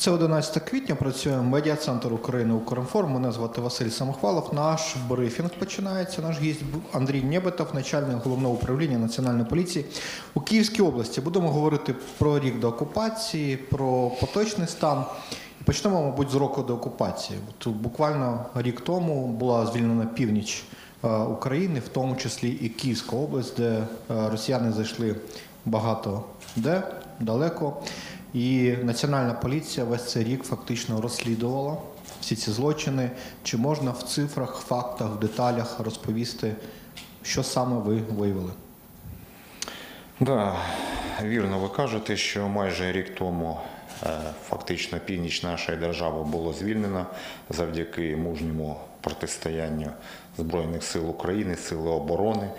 Це 11 квітня. Працює медіа-центр України «Укрінформ». Мене звати Василь Самохвалов. Наш брифінг починається. Наш гість Андрій Нєбетов, начальник головного управління національної поліції у Київській області. Будемо говорити про рік до окупації, про поточний стан. Почнемо, мабуть, з року до окупації. От буквально рік тому була звільнена північ е, України, в тому числі і Київська область, де е, росіяни зайшли багато де далеко. І національна поліція весь цей рік фактично розслідувала всі ці злочини. Чи можна в цифрах, фактах, деталях розповісти, що саме ви виявили? Да, вірно, ви кажете, що майже рік тому е, фактично північ нашої держави було звільнено завдяки мужньому протистоянню Збройних сил України, сили оборони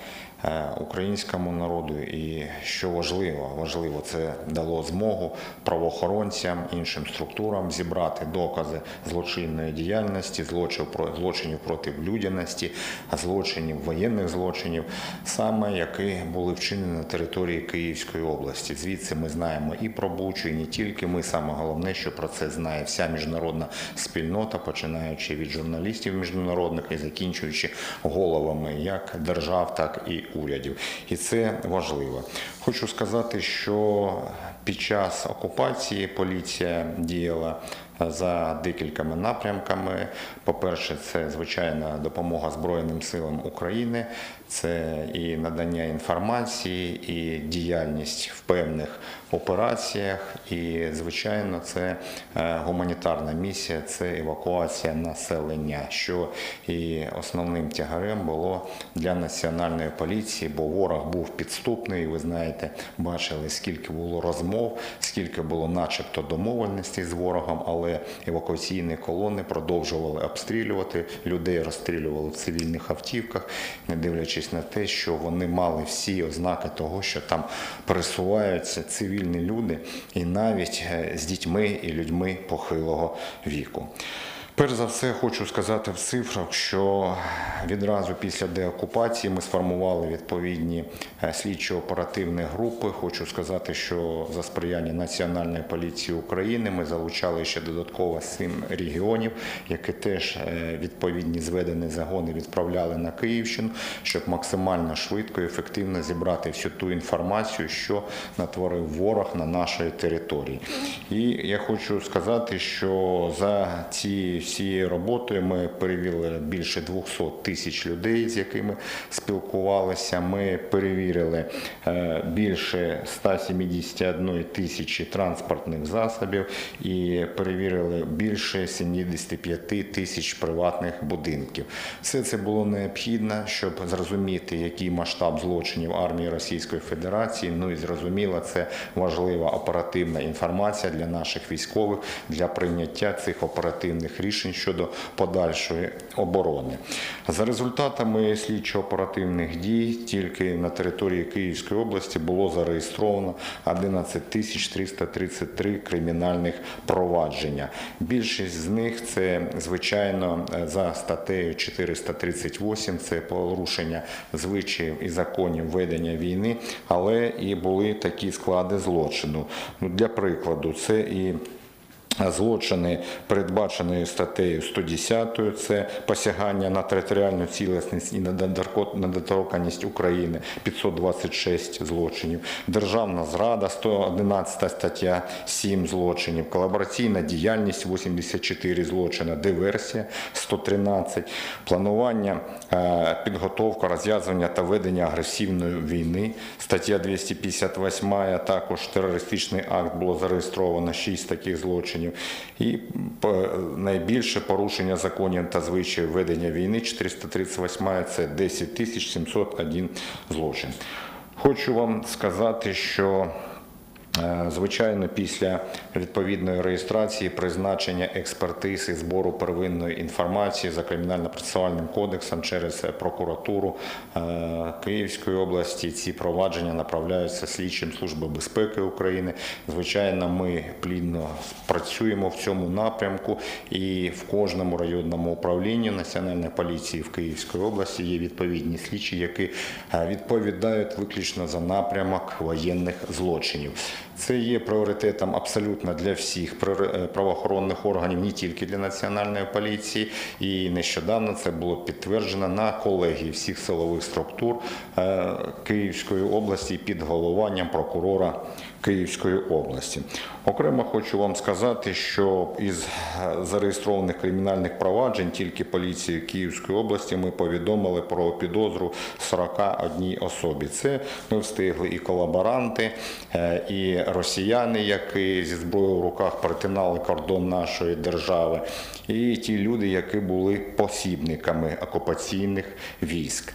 українському народу. І що важливо, важливо, це дало змогу правоохоронцям, іншим структурам зібрати докази злочинної діяльності, злочин про- злочинів проти людяності, злочинів, воєнних злочинів, саме які були вчинені на території Київської області. Звідси ми знаємо і про Бучу, і не тільки ми. Саме головне, що про це знає вся міжнародна спільнота, починаючи від журналістів міжнародних і закінчуючи головами як держав, так і урядів. І це важливо. Хочу сказати, що під час окупації поліція діяла за декількома напрямками. По-перше, це звичайна допомога Збройним силам України, це і надання інформації, і діяльність в певних операціях. І, звичайно, це е, гуманітарна місія, це евакуація населення, що і основним тягарем було для національної поліції, бо ворог був підступний. Ви знаєте, бачили, скільки було розмов, скільки було, начебто, домовленостей з ворогом, але евакуаційні колони продовжували обстрілювати людей, розстрілювали в цивільних автівках, не дивлячись на те, що вони мали всі ознаки того, що там пересуваються цивільні люди, і навіть е, з дітьми і людьми похилого віку. Перш за все, хочу сказати в цифрах, що відразу після деокупації ми сформували відповідні е, слідчо-оперативні групи. Хочу сказати, що за сприяння Національної поліції України ми залучали ще додатково сім регіонів, які теж е, відповідні зведені загони відправляли на Київщину, щоб максимально швидко і ефективно зібрати всю ту інформацію, що натворив ворог на нашій території. І я хочу сказати, що за ці всією роботою ми перевірили більше 200 тисяч людей, з якими спілкувалися. Ми перевірили е, більше 171 тисячі транспортних засобів і перевірили більше 75 тисяч приватних будинків. Все це було необхідно, щоб зрозуміти, який масштаб злочинів армії Російської Федерації. Ну і зрозуміло, це важлива оперативна інформація для наших військових для прийняття цих оперативних рішень щодо подальшої оборони. За результатами слідчо-оперативних дій тільки на території Київської області було зареєстровано 11 333 кримінальних провадження. Більшість з них це звичайно за статтею 438, це порушення звичаїв і законів ведення війни, але і були такі склади злочину. Ну, Для прикладу, це і Злочини, передбачені статтею 110, це посягання на територіальну цілісність і на недоторканність України, 526 злочинів, державна зрада, 111 стаття, 7 злочинів, колабораційна діяльність, 84 злочини, диверсія, 113, планування, е, підготовка, розв'язування та ведення агресивної війни, стаття 258, також терористичний акт було зареєстровано. 6 таких злочинів. І найбільше порушення законів та звичаїв ведення війни 438 це 10 701 злочин. Хочу вам сказати, що Звичайно, після відповідної реєстрації, призначення експертиз і збору первинної інформації за кримінально-процесуальним кодексом через прокуратуру е, Київської області ці провадження направляються слідчим Служби безпеки України. Звичайно, ми плідно працюємо в цьому напрямку, і в кожному районному управлінні Національної поліції в Київській області є відповідні слідчі, які е, відповідають виключно за напрямок воєнних злочинів. Це є пріоритетом абсолютно для всіх е, правоохоронних органів, не тільки для національної поліції. І нещодавно це було підтверджено на колегії всіх силових структур е, Київської області під головуванням прокурора Київської області. Окремо хочу вам сказати, що із е, зареєстрованих кримінальних проваджень тільки поліції Київської області ми повідомили про підозру 41 особі. Це ми встигли і колаборанти, е, росіяни, які зі зброєю в руках перетинали кордон нашої держави, і ті люди, які були посібниками окупаційних військ.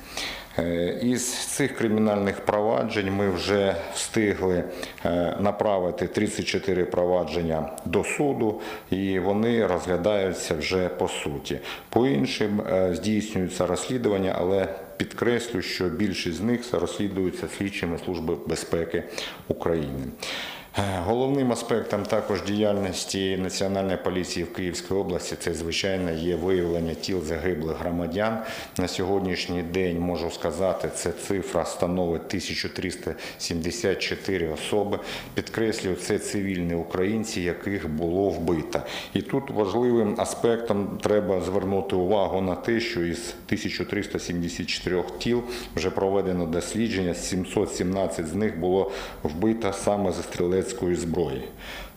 Е, Із цих кримінальних проваджень ми вже встигли е, направити 34 провадження до суду, і вони розглядаються вже по суті. По іншим е, здійснюються розслідування, але підкреслю, що більшість з них розслідуються слідчими Служби безпеки України. Е, Головним аспектом також діяльності Національної поліції в Київській області це звичайно є виявлення тіл загиблих громадян. На сьогоднішній день можу сказати, це цифра становить 1374 особи. Підкреслюю, це цивільні українці, яких було вбито. І тут важливим аспектом треба звернути увагу на те, що із 1374 тіл вже проведено дослідження, 717 з них було вбито саме зі стрілецької зброї.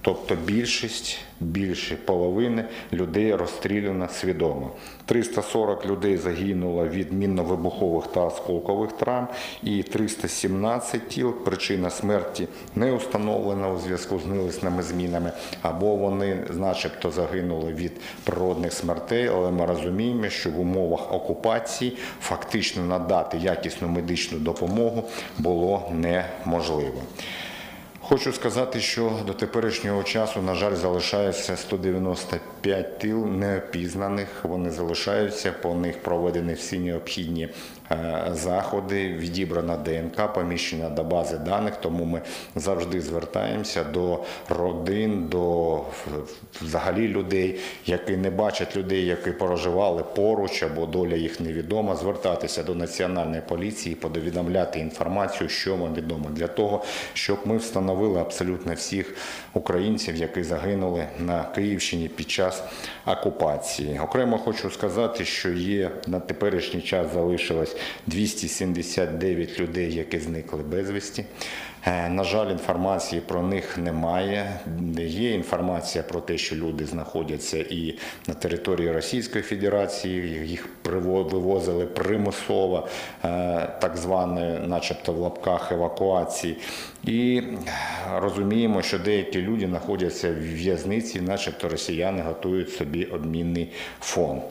Тобто більшість, більше половини людей розстріляно свідомо. 340 людей загинуло від мінно-вибухових та осколкових травм, і 317 тіл причина смерті не установлена у зв'язку з нилисними змінами, або вони, начебто, загинули від природних смертей, але ми розуміємо, що в умовах окупації фактично надати якісну медичну допомогу було неможливо. Хочу сказати, що до теперішнього часу, на жаль, залишається 195 тил неопізнаних. Вони залишаються, по них проведені всі необхідні заходи, відібрана ДНК, поміщена до бази даних. Тому ми завжди звертаємося до родин, до взагалі людей, які не бачать людей, які проживали поруч або доля їх невідома, звертатися до національної поліції, повідомляти інформацію, що вам відомо, для того, щоб ми встановили абсолютно всіх українців, які загинули на Київщині під час окупації. Окремо хочу сказати, що є на теперішній час залишилось 279 людей, які зникли безвісті. Е, На жаль, інформації про них немає. Є інформація про те, що люди знаходяться і на території Російської Федерації, їх вивозили примусово, е, так званої, начебто в лапках евакуації. І розуміємо, що деякі люди знаходяться в в'язниці, начебто росіяни готують собі обмінний фонд.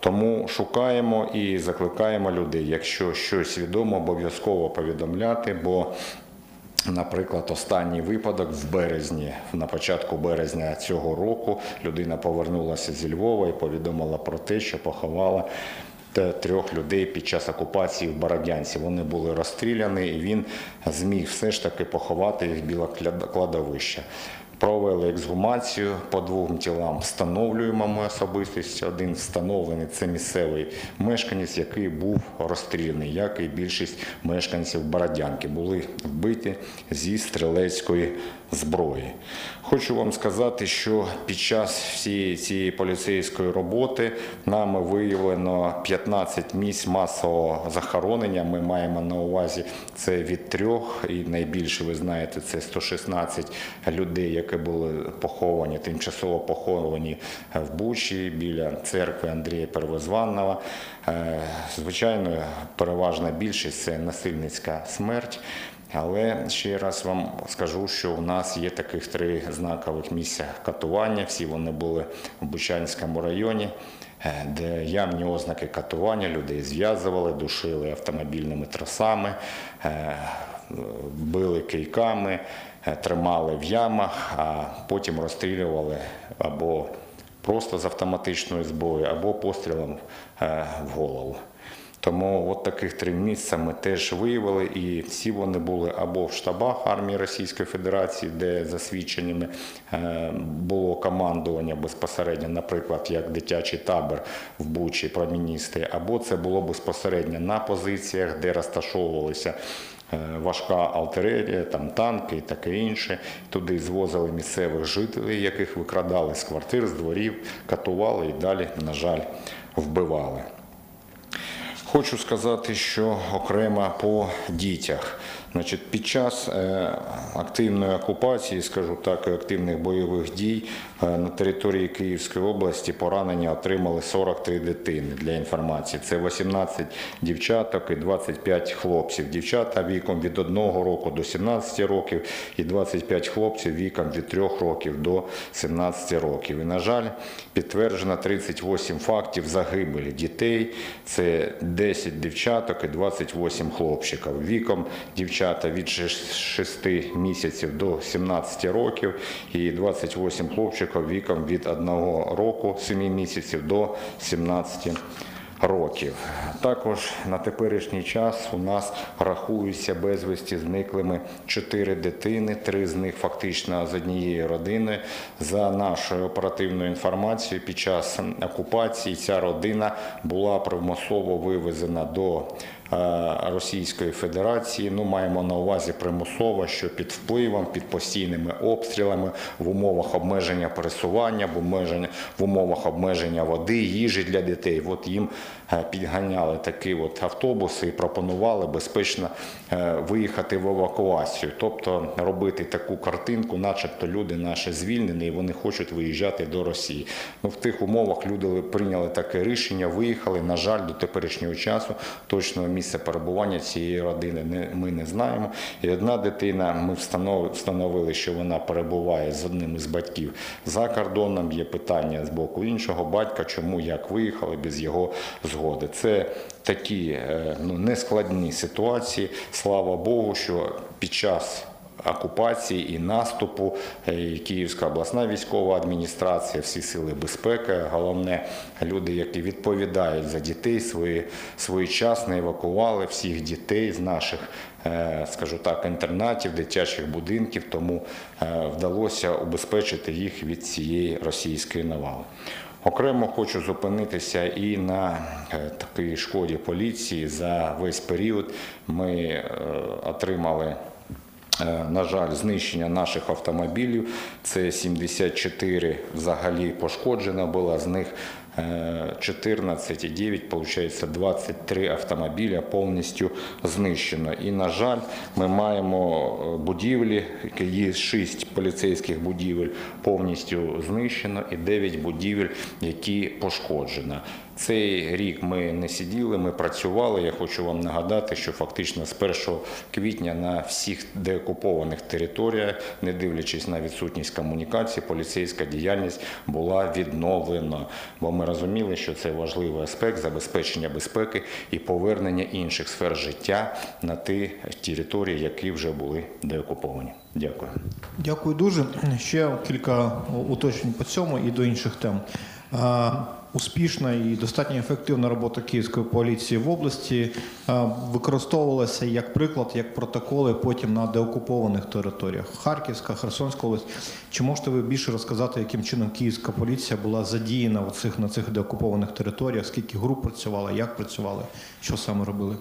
Тому шукаємо і закликаємо людей, якщо щось відомо, обов'язково повідомляти, бо Наприклад, останній випадок в березні, на початку березня цього року, людина повернулася зі Львова і повідомила про те, що поховала трьох людей під час окупації в Бородянці. Вони були розстріляні, і він зміг все ж таки поховати їх біля кладовища. Провели ексгумацію по двом тілам. Встановлюємо ми особистість. Один встановлений це місцевий мешканець, який був розстріляний, як і більшість мешканців Бородянки, були вбиті зі стрілецької зброї. Хочу вам сказати, що під час всієї цієї поліцейської роботи нами виявлено 15 місць масового захоронення. Ми маємо на увазі це від трьох, і найбільше ви знаєте, це 116 людей, які були поховані, тимчасово поховані в Бучі біля церкви Андрія Первозванного. Е, Звичайно, переважна більшість це насильницька смерть. Але ще раз вам скажу, що у нас є таких три знакових місця катування. Всі вони були в Бучанському районі, е, де явні ознаки катування людей зв'язували, душили автомобільними тросами, е, били кийками, тримали в ямах, а потім розстрілювали або просто з автоматичної зброї, або пострілом е, в голову. Тому от таких три місця ми теж виявили, і всі вони були або в штабах армії Російської Федерації, де за свідченнями е, було командування безпосередньо, наприклад, як дитячий табір в Бучі, проміністи, або це було безпосередньо на позиціях, де розташовувалися е, важка артилерія, там танки і таке інше. Туди звозили місцевих жителів, яких викрадали з квартир, з дворів, катували і далі, на жаль, вбивали. Хочу сказати, що окремо по дітях. Значить, під час е, активної окупації, скажу так, активних бойових дій е, на території Київської області поранення отримали 43 дитини для інформації. Це 18 дівчаток і 25 хлопців. Дівчата віком від 1 року до 17 років і 25 хлопців віком від 3 років до 17 років. І, на жаль, підтверджено 38 фактів загибелі дітей. Це 10 дівчаток і 28 хлопчиків. Віком дівчата від 6 місяців до 17 років і 28 хлопчиків віком від 1 року 7 місяців до 17 років. Також на теперішній час у нас рахуються безвісті зниклими чотири дитини, три з них фактично з однієї родини. За нашою оперативною інформацією, під час окупації ця родина була примусово вивезена до Російської Федерації. Ну, маємо на увазі примусово, що під впливом, під постійними обстрілами, в умовах обмеження пересування, в, обмеження, в умовах обмеження води, їжі для дітей. От їм е, підганяли такі от автобуси і пропонували безпечно е, виїхати в евакуацію, тобто робити таку картинку, начебто люди наші звільнені, і вони хочуть виїжджати до Росії. Ну, в тих умовах люди прийняли таке рішення, виїхали. На жаль, до теперішнього часу точного місця перебування цієї родини ми не знаємо. І одна дитина, ми встановили, що вона перебуває з одним із батьків за кордоном. Є питання з боку іншого батька, чому як виїхали без його згоди. Це такі е, ну, нескладні ситуації. Слава Богу, що під час окупації і наступу е, і Київська обласна військова адміністрація, всі сили безпеки, головне люди, які відповідають за дітей, свої своєчасно евакували всіх дітей з наших. е, Скажу так, інтернатів, дитячих будинків, тому е, вдалося убезпечити їх від цієї російської навали. Окремо хочу зупинитися і на такій шкоді поліції за весь період. Ми отримали. Е, На жаль, знищення наших автомобілів це 74 взагалі пошкоджено було, з них е, 14 і 9, виходить 23 автомобіля повністю знищено. І, на жаль, ми маємо е, будівлі, є 6 поліцейських будівель повністю знищено і 9 будівель, які пошкоджено. Цей рік ми не сиділи, ми працювали. Я хочу вам нагадати, що фактично з 1 квітня на всіх деокупованих територіях, не дивлячись на відсутність комунікації, поліцейська діяльність була відновлена. Бо ми розуміли, що це важливий аспект забезпечення безпеки і повернення інших сфер життя на ті території, які вже були деокуповані. Дякую. Дякую дуже. Ще кілька уточнень по цьому і до інших тем. Успішна і достатньо ефективна робота київської поліції в області використовувалася як приклад, як протоколи потім на деокупованих територіях. Харківська, Херсонська область. Чи можете ви більше розказати, яким чином київська поліція була задіяна в цих, на цих деокупованих територіях? Скільки груп працювала, як працювали, що саме робили?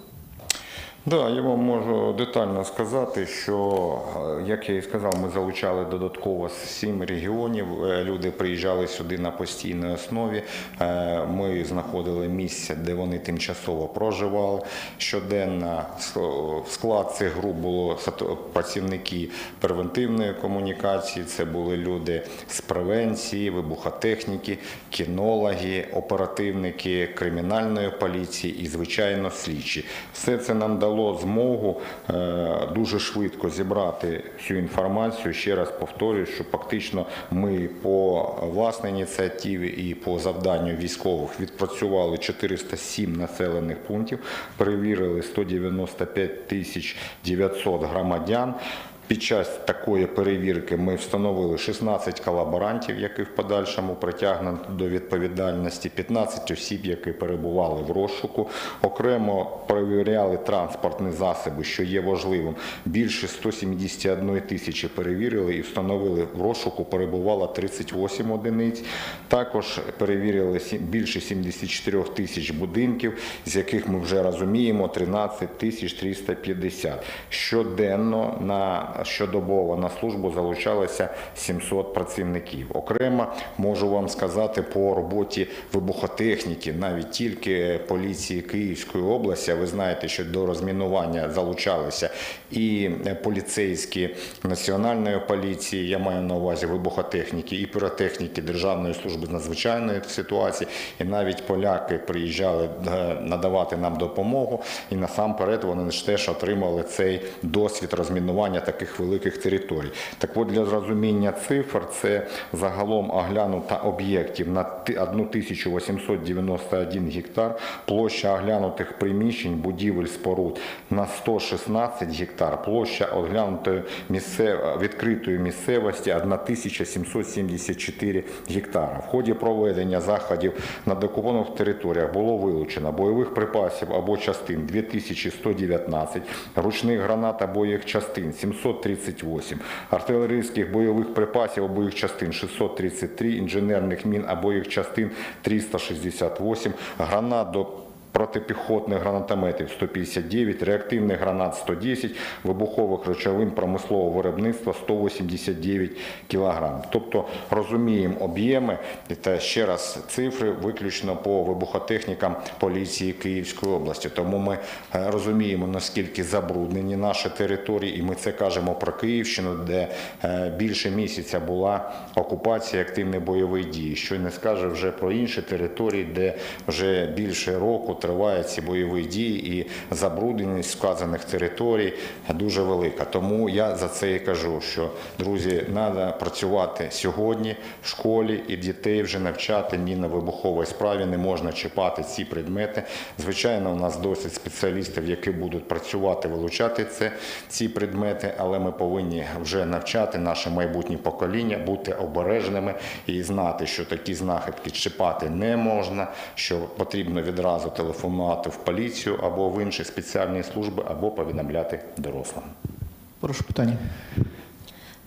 Да, я вам можу детально сказати, що, е, як я і сказав, ми залучали додатково сім регіонів. Е, Люди приїжджали сюди на постійній основі. Е, Ми знаходили місце, де вони тимчасово проживали. Щоденно в склад цих груп було працівники превентивної комунікації. Це були люди з превенції, вибухотехніки, кінологи, оперативники кримінальної поліції і, звичайно, слідчі. Все це нам дало змогу е, дуже швидко зібрати всю інформацію. Ще раз повторюю, що фактично ми по власній ініціативі і по завданню військових відпрацювали 407 населених пунктів, перевірили 195 тисяч 900 громадян. Під час такої перевірки ми встановили 16 колаборантів, яких в подальшому притягнено до відповідальності, 15 осіб, які перебували в розшуку. Окремо перевіряли транспортні засоби, що є важливим. Більше 171 тисячі перевірили і встановили в розшуку перебувало 38 одиниць. Також перевірили більше 74 тисяч будинків, з яких ми вже розуміємо 13 тисяч 350. Щоденно на щодобово на службу залучалося 700 працівників. Окремо можу вам сказати по роботі вибухотехніки, навіть тільки поліції Київської області. Ви знаєте, що до розмінування залучалися і поліцейські національної поліції, я маю на увазі вибухотехніки і піротехніки Державної служби з надзвичайної ситуації, і навіть поляки приїжджали е, надавати нам допомогу, і насамперед вони теж отримали цей досвід розмінування таких великих територій. Так от для зрозуміння цифр це загалом оглянута об'єктів на 1891 гектар, площа оглянутих приміщень, будівель, споруд на 116 гектар, площа оглянутої місцев... відкритої місцевості 1774 гектара. В ході проведення заходів на декупованих територіях було вилучено бойових припасів або частин 2119, ручних гранат або їх частин 738, артилерійських бойових припасів або частин 633, інженерних мін або їх частин 368, гранат до протипіхотних гранатометів 159, реактивних гранат 110, вибухових речовин промислового виробництва 189 кг. Тобто розуміємо об'єми та ще раз цифри виключно по вибухотехнікам поліції Київської області. Тому ми е, розуміємо наскільки забруднені наші території, і ми це кажемо про Київщину, де е, більше місяця була окупація, активні бойові дії. Що не скаже вже про інші території, де вже більше року тривають ці бойові дії, і забрудненість вказаних територій дуже велика. Тому я за це і кажу, що друзі, треба працювати сьогодні в школі і дітей вже навчати мінно-вибухової справі. Не можна чіпати ці предмети. Звичайно, у нас досить спеціалістів, які будуть працювати, вилучати це ці предмети, але ми повинні вже навчати наше майбутнє покоління, бути обережними і знати, що такі знахідки чіпати не можна, що потрібно відразу телефонувати в поліцію або в інші спеціальні служби, або повідомляти дорослим. Прошу питання.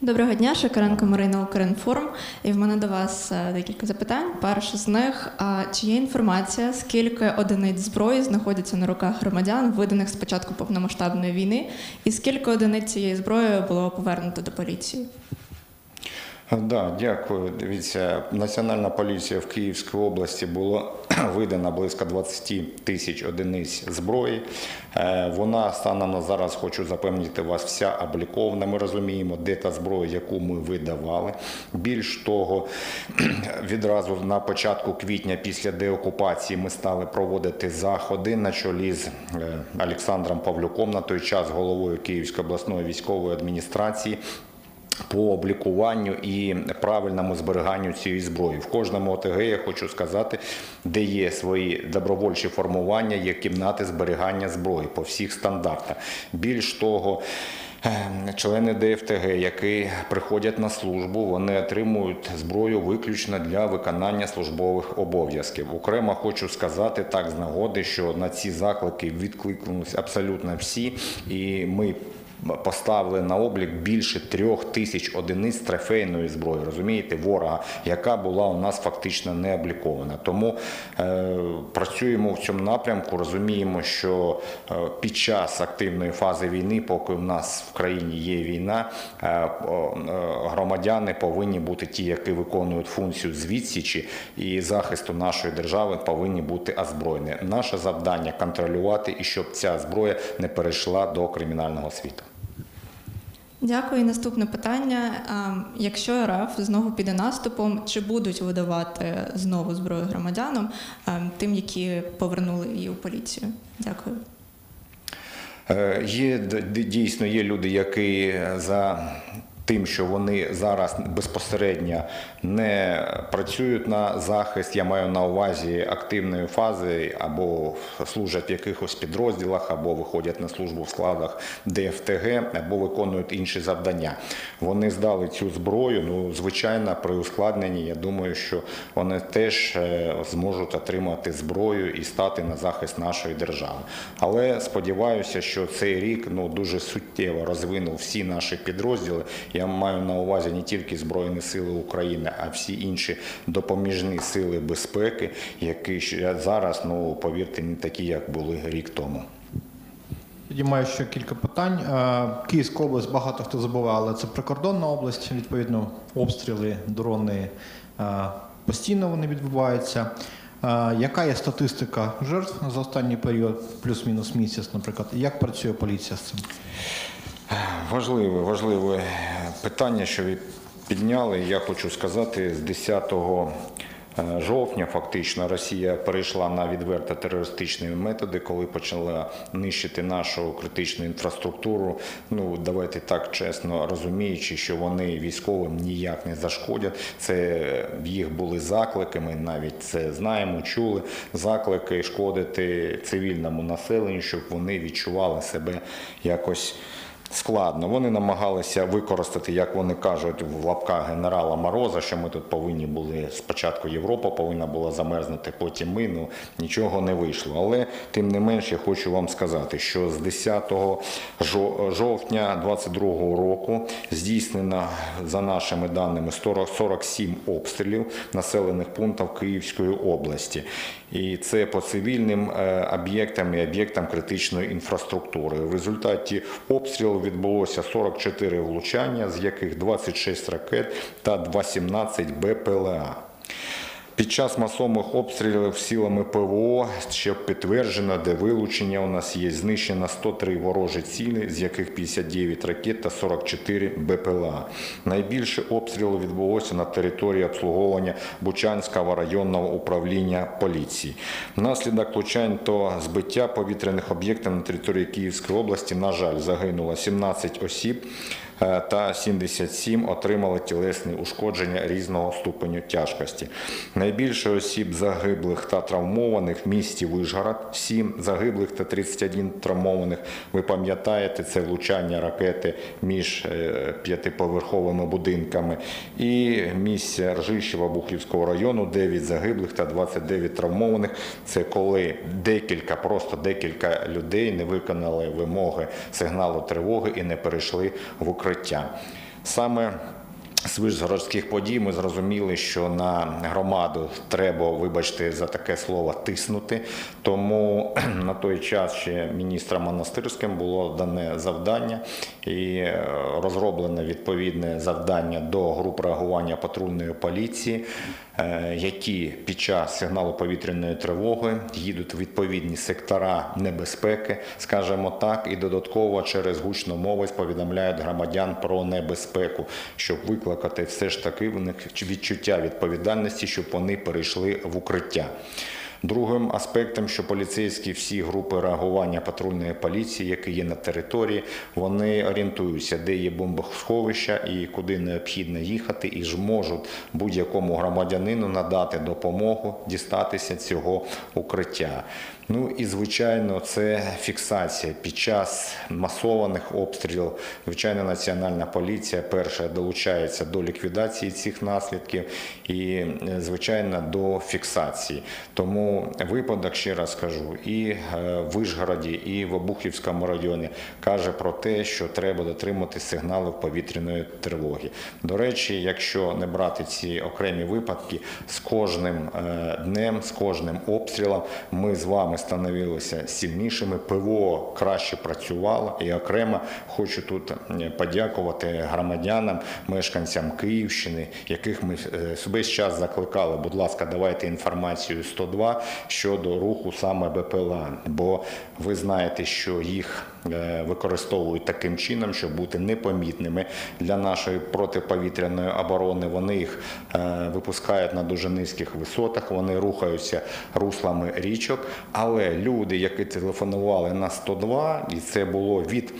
Доброго дня, Шакаренко Марина Укрінформ. І в мене до вас е, декілька запитань. Перше з них: а чи є інформація, скільки одиниць зброї знаходяться на руках громадян, виданих з початку повномасштабної війни, і скільки одиниць цієї зброї було повернуто до поліції? Да, дякую. Дивіться, Національна поліція в Київській області було видано близько 20 тисяч одиниць зброї. Е, Вона станом на зараз, хочу запевнити вас, вся облікована. Ми розуміємо, де та зброя, яку ми видавали. Більш того, відразу на початку квітня після деокупації ми стали проводити заходи на чолі з е, Олександром Павлюком, на той час головою Київської обласної військової адміністрації по облікуванню і правильному зберіганню цієї зброї. В кожному ОТГ я хочу сказати, де є свої добровольчі формування, є кімнати зберігання зброї по всіх стандартах. Більш того, е, Члени ДФТГ, які приходять на службу, вони отримують зброю виключно для виконання службових обов'язків. Окремо хочу сказати так з нагоди, що на ці заклики відкликнулися абсолютно всі, і ми поставили на облік більше трьох тисяч одиниць трофейної зброї, розумієте, ворога, яка була у нас фактично не облікована. Тому е, працюємо в цьому напрямку, розуміємо, що е, під час активної фази війни, поки в нас в країні є війна, е, е, громадяни повинні бути ті, які виконують функцію з відсічі і захисту нашої держави, повинні бути озброєні. Наше завдання контролювати і щоб ця зброя не перейшла до кримінального світу. Дякую. Наступне питання: якщо РФ знову піде наступом, чи будуть видавати знову зброю громадянам, тим, які повернули її у поліцію? Дякую. Е, Є дійсно є люди, які за тим, що вони зараз безпосередньо не працюють на захист. Я маю на увазі активної фази або служать в якихось підрозділах, або виходять на службу в складах ДФТГ, або виконують інші завдання. Вони здали цю зброю. Ну, звичайно, при ускладненні. Я думаю, що вони теж е, зможуть отримати зброю і стати на захист нашої держави. Але сподіваюся, що цей рік ну дуже суттєво розвинув всі наші підрозділи. Я маю на увазі не тільки Збройні Сили України, а всі інші допоміжні сили безпеки, які зараз, ну повірте, не такі, як були рік тому. Тоді маю ще кілька питань. Е, Київська область багато хто забуває, але це прикордонна область. Відповідно, обстріли, дрони е, постійно вони відбуваються. Е, Яка є статистика жертв за останній період, плюс-мінус місяць, наприклад? Як працює поліція з цим? Важливе, важливе питання, що ви підняли. Я хочу сказати, з 10 е, жовтня фактично Росія перейшла на відверто терористичні методи, коли почала нищити нашу критичну інфраструктуру. Ну давайте так чесно розуміючи, що вони військовим ніяк не зашкодять. Це їх були заклики. Ми навіть це знаємо, чули заклики шкодити цивільному населенню, щоб вони відчували себе якось складно. Вони намагалися використати, як вони кажуть, в лапках генерала Мороза, що ми тут повинні були спочатку Європа повинна була замерзнути, потім ми. Ну нічого не вийшло. Але тим не менш, я хочу вам сказати, що з 10 жовтня 22 року здійснено за нашими даними 47 обстрілів населених пунктів Київської області. І це по цивільним е, об'єктам і об'єктам критичної інфраструктури. В результаті обстрілу відбулося 44 влучання, з яких 26 ракет та 18 БПЛА. Під час масових обстрілів силами ПВО, що підтверджено, де вилучення у нас є, знищено 103 ворожі цілі, з яких 59 ракет та 44 БПЛА. Найбільше обстрілів відбулося на території обслуговування Бучанського районного управління поліції. Внаслідок влучань то збиття повітряних об'єктів на території Київської області, на жаль, загинуло 17 осіб та 77 отримали тілесні ушкодження різного ступеню тяжкості. Найбільше осіб загиблих та травмованих в місті Вишгород, 7 загиблих та 31 травмованих. Ви пам'ятаєте, це влучання ракети між е, п'ятиповерховими будинками. І місце Ржищева Бухівського району, 9 загиблих та 29 травмованих. Це коли декілька, просто декілька людей не виконали вимоги сигналу тривоги і не перейшли в укриття. Саме з вишгородських подій ми зрозуміли, що на громаду треба, вибачте, за таке слово тиснути. Тому на той час ще міністром монастирським було дане завдання і е, розроблене відповідне завдання до груп реагування патрульної поліції, е, які під час сигналу повітряної тривоги їдуть в відповідні сектора небезпеки, скажімо так, і додатково через гучну мову повідомляють громадян про небезпеку, щоб викликати все ж таки в них відчуття відповідальності, щоб вони перейшли в укриття. Другим аспектом, що поліцейські всі групи реагування патрульної поліції, які є на території, вони орієнтуються, де є бомбосховища і куди необхідно їхати, і ж можуть будь-якому громадянину надати допомогу дістатися цього укриття. Ну і звичайно, це фіксація під час масованих обстрілів. Звичайно, національна поліція перша долучається до ліквідації цих наслідків і, е, звичайно, до фіксації. Тому випадок, ще раз кажу, і е, в Вишгороді, і в Обухівському районі каже про те, що треба дотримати сигналів повітряної тривоги. До речі, якщо не брати ці окремі випадки, з кожним е, днем, з кожним обстрілом ми з вами становилися сильнішими. ПВО краще працювало. І окремо хочу тут е, подякувати громадянам, мешканцям Київщини, яких ми е, весь час закликали. Будь ласка, давайте інформацію 102 щодо руху саме БПЛА. Бо ви знаєте, що їх використовують таким чином, щоб бути непомітними для нашої протиповітряної оборони. Вони їх е, випускають на дуже низьких висотах, вони рухаються руслами річок. Але люди, які телефонували на 102, і це було від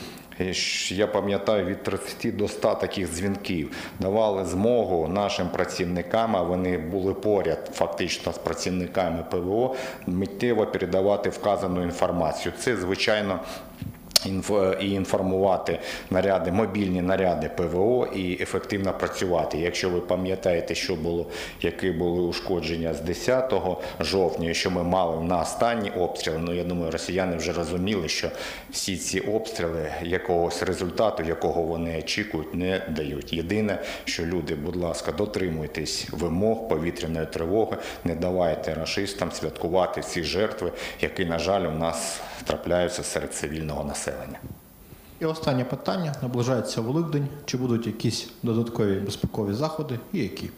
Я пам'ятаю від 30 до 100 таких дзвінків. Давали змогу нашим працівникам, а вони були поряд фактично з працівниками ПВО, миттєво передавати вказану інформацію. Це, звичайно, і інформувати наряди, мобільні наряди ПВО і ефективно працювати. Якщо ви пам'ятаєте, що було, які були ушкодження з 10 жовтня, що ми мали на останні обстріли, ну я думаю, росіяни вже розуміли, що всі ці обстріли якогось результату, якого вони очікують, не дають. Єдине, що люди, будь ласка, дотримуйтесь вимог повітряної тривоги, не давайте рашистам святкувати ці жертви, які, на жаль, у нас трапляються серед цивільного населення. І останнє питання. Наближається Великдень. Чи будуть якісь додаткові безпекові заходи і які?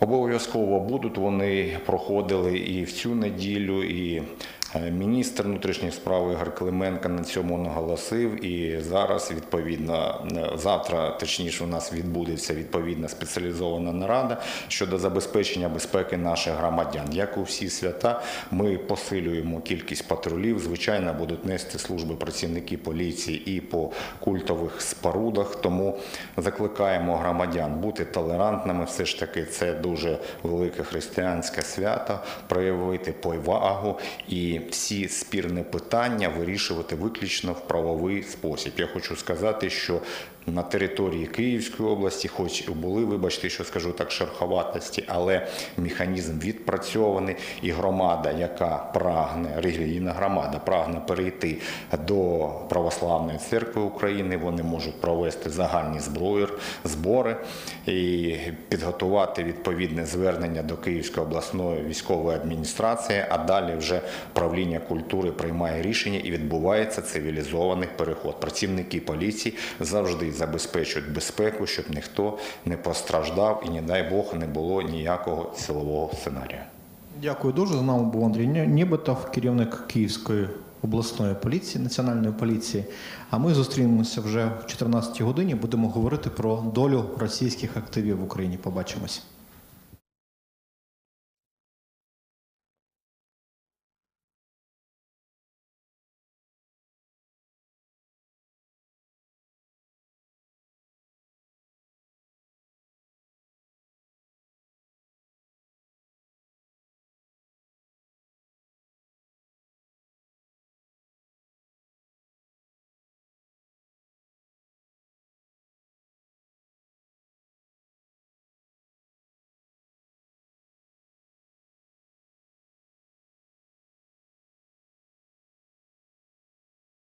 Обов'язково будуть. Вони проходили і в цю неділю, і міністр внутрішніх справ Ігор Клименко на цьому наголосив. І зараз, відповідно, е, завтра, точніше, у нас відбудеться відповідна спеціалізована нарада щодо забезпечення безпеки наших громадян. Як у всі свята, ми посилюємо кількість патрулів. Звичайно, будуть нести служби працівники поліції і по культових спорудах. Тому закликаємо громадян бути толерантними. Все ж таки, це дуже велике християнське свято, проявити повагу і всі спірні питання вирішувати виключно в правовий спосіб. Я хочу сказати, що на території Київської області, хоч були, вибачте, що скажу так, шероховатості, але механізм відпрацьований, і громада, яка прагне, релігійна громада, прагне перейти до православної церкви України, вони можуть провести загальні зброї, збори і підготувати відповідне звернення до Київської обласної військової адміністрації, а далі вже правління культури приймає рішення і відбувається цивілізований переход. Працівники поліції завжди забезпечують безпеку, щоб ніхто не постраждав і, не дай Бог, не було ніякого силового сценарію. Дякую дуже. З нами був Андрій Нє- Нєбетов, керівник Київської обласної поліції, національної поліції. А ми зустрінемося вже в 14 годині. Будемо говорити про долю російських активів в Україні. Побачимось.